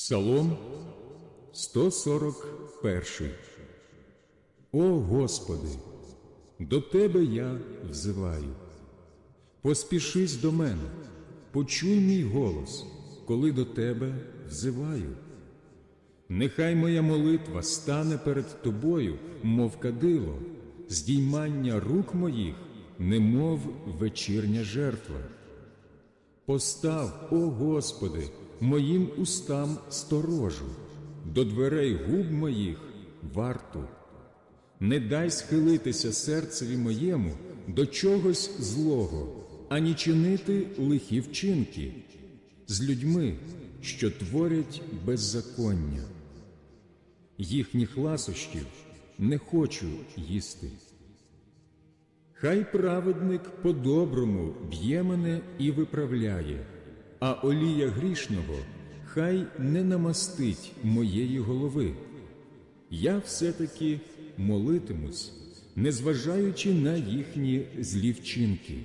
Псалом 141 О Господи, до Тебе я взиваю. Поспішись до мене, почуй мій голос, коли до Тебе взиваю. Нехай моя молитва стане перед Тобою, мов кадило, здіймання рук моїх, немов вечірня жертва. Постав, о Господи, моїм устам сторожу, до дверей губ моїх варту. Не дай схилитися серцеві моєму до чогось злого, ані чинити лихі вчинки з людьми, що творять беззаконня. Їхніх ласощів не хочу їсти. Хай праведник по-доброму б'є мене і виправляє, а олія грішного хай не намастить моєї голови. Я все-таки молитимусь, незважаючи на їхні злі вчинки.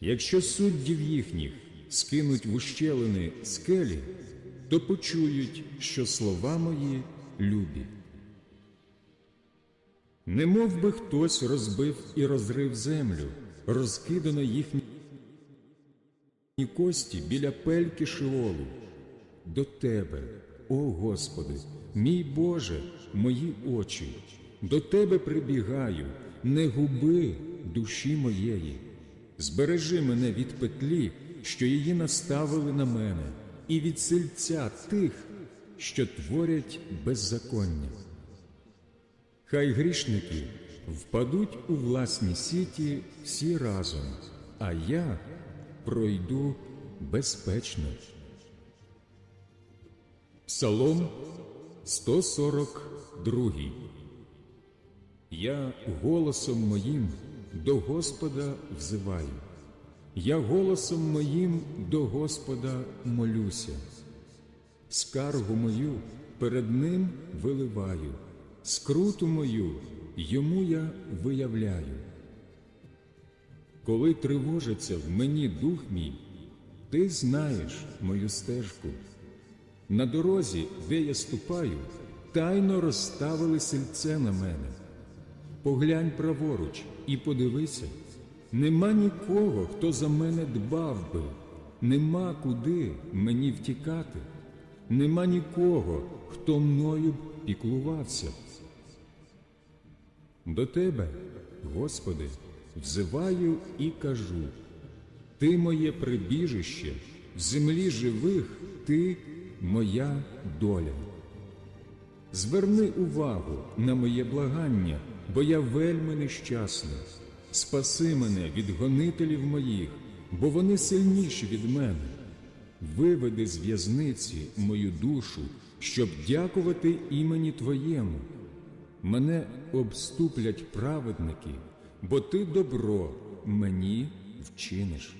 Якщо суддів їхніх скинуть в ущелини скелі, то почують, що слова мої любі. Не мов би хтось розбив і розрив землю, розкидано їхні кості біля пельки Шиолу. До Тебе, о Господи, мій Боже, мої очі, до Тебе прибігаю, не губи душі моєї. Збережи мене від петлі, що її наставили на мене, і від сильця тих, що творять беззаконня. Хай грішники впадуть у власні сіті всі разом, а я пройду безпечно. Псалом 142 Я голосом моїм до Господа взиваю, я голосом моїм до Господа молюся, скаргу мою перед Ним виливаю, скруту мою йому я виявляю. Коли тривожиться в мені дух мій, ти знаєш мою стежку. На дорозі, де я ступаю, тайно розставили сельце на мене. Поглянь праворуч і подивися, нема нікого, хто за мене дбав би, нема куди мені втікати, нема нікого, хто мною б піклувався. До Тебе, Господи, взиваю і кажу, Ти моє прибіжище, в землі живих Ти моя доля. Зверни увагу на моє благання, бо я вельми нещасний. Спаси мене від гонителів моїх, бо вони сильніші від мене. Виведи з в'язниці мою душу, щоб дякувати імені Твоєму. Мене обступлять праведники, бо ти добро мені вчиниш.